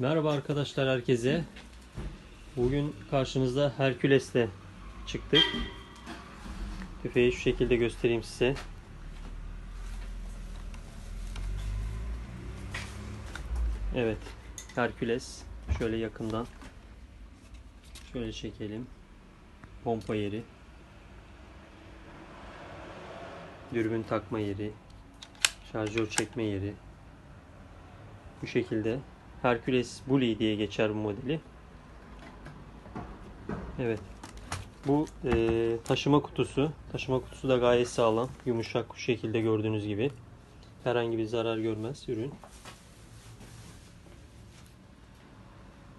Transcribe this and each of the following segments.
Merhaba arkadaşlar herkese. Bugün karşınızda Herkules'le çıktık. Tüfeği şu şekilde göstereyim size. Evet. Herkules. Şöyle yakından. Şöyle çekelim. Pompa yeri. Dürbün takma yeri. Şarjör çekme yeri. Bu şekilde. Hercules Bully diye geçer bu modeli. Evet. Bu e, taşıma kutusu. Taşıma kutusu da gayet sağlam. Yumuşak bu şekilde gördüğünüz gibi. Herhangi bir zarar görmez ürün.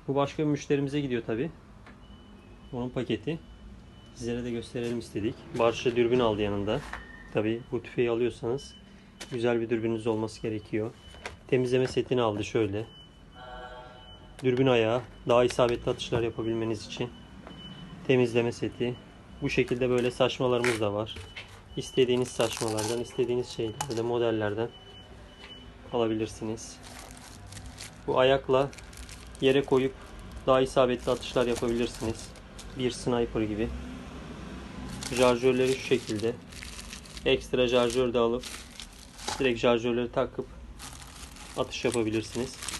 Bu başka bir müşterimize gidiyor tabi. Onun paketi. Sizlere de gösterelim istedik. Barış'a dürbün aldı yanında. Tabi bu tüfeği alıyorsanız güzel bir dürbününüz olması gerekiyor. Temizleme setini aldı şöyle. Dürbün ayağı daha isabetli atışlar yapabilmeniz için. Temizleme seti. Bu şekilde böyle saçmalarımız da var. İstediğiniz saçmalardan, istediğiniz şeylerden, modellerden alabilirsiniz. Bu ayakla yere koyup daha isabetli atışlar yapabilirsiniz. Bir sniper gibi. Şarjörleri şu şekilde. Ekstra şarjör de alıp direkt şarjörleri takıp atış yapabilirsiniz.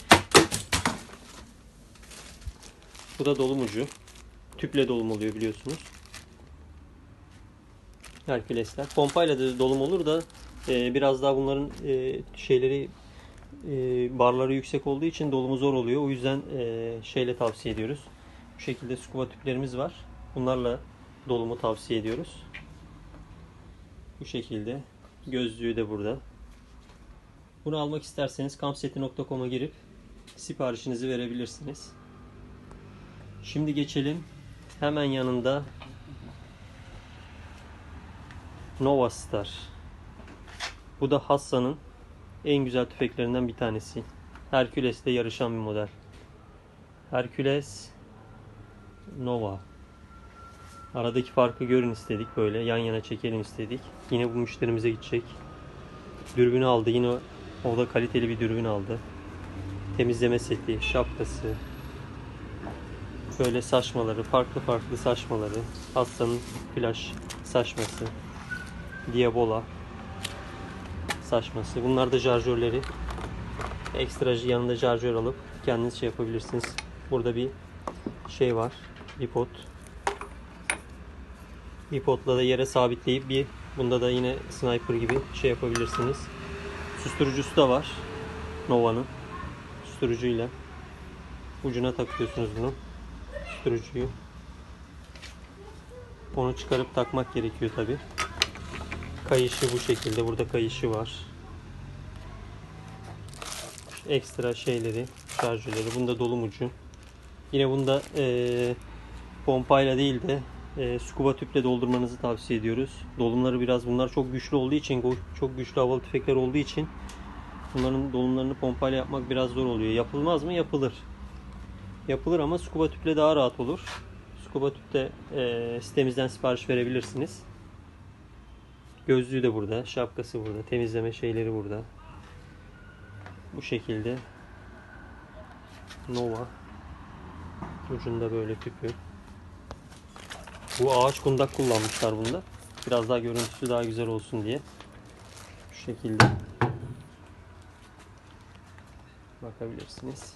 Bu da dolum ucu. Tüple dolum oluyor biliyorsunuz. Herkulesler. Pompayla da dolum olur da e, biraz daha bunların e, şeyleri e, barları yüksek olduğu için dolumu zor oluyor. O yüzden e, şeyle tavsiye ediyoruz. Bu şekilde scuba tüplerimiz var. Bunlarla dolumu tavsiye ediyoruz. Bu şekilde. Gözlüğü de burada. Bunu almak isterseniz kampseti.com'a girip siparişinizi verebilirsiniz. Şimdi geçelim. Hemen yanında Nova Star. Bu da Hassa'nın en güzel tüfeklerinden bir tanesi. Hercules'le yarışan bir model. Hercules Nova. Aradaki farkı görün istedik böyle. Yan yana çekelim istedik. Yine bu müşterimize gidecek. Dürbünü aldı. Yine o da kaliteli bir dürbün aldı. Temizleme seti, şapkası, böyle saçmaları, farklı farklı saçmaları, Hasan'ın flash saçması, Diabola saçması. Bunlar da şarjörleri. Ekstra yanında şarjör alıp kendiniz şey yapabilirsiniz. Burada bir şey var. Bipod. Bipodla da yere sabitleyip bir bunda da yine sniper gibi şey yapabilirsiniz. Susturucusu da var. Nova'nın. Susturucuyla ucuna takıyorsunuz bunu susturucuyu. Onu çıkarıp takmak gerekiyor tabi. Kayışı bu şekilde. Burada kayışı var. Ekstra şeyleri, şarjörleri. Bunda dolum ucu. Yine bunda e, pompayla değil de e, scuba tüple doldurmanızı tavsiye ediyoruz. Dolumları biraz bunlar çok güçlü olduğu için, çok güçlü havalı tüfekler olduğu için bunların dolumlarını pompayla yapmak biraz zor oluyor. Yapılmaz mı? Yapılır yapılır ama scuba tüple daha rahat olur. Scuba tüpte e, sitemizden sipariş verebilirsiniz. Gözlüğü de burada, şapkası burada, temizleme şeyleri burada. Bu şekilde Nova ucunda böyle tüpü. Bu ağaç kundak kullanmışlar bunda. Biraz daha görüntüsü daha güzel olsun diye. Şu şekilde bakabilirsiniz.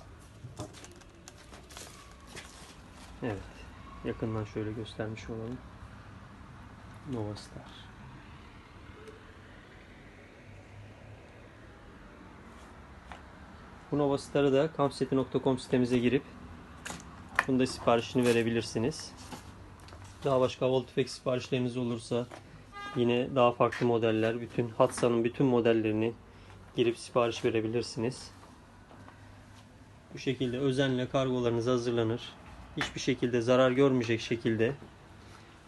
Evet. Yakından şöyle göstermiş olalım. Nova Star. Bu Nova Star'ı da kampseti.com sitemize girip bunda siparişini verebilirsiniz. Daha başka havalı tüfek siparişleriniz olursa yine daha farklı modeller, bütün Hatsa'nın bütün modellerini girip sipariş verebilirsiniz. Bu şekilde özenle kargolarınız hazırlanır hiçbir şekilde zarar görmeyecek şekilde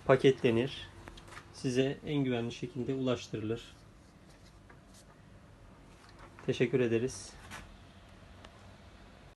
paketlenir. Size en güvenli şekilde ulaştırılır. Teşekkür ederiz.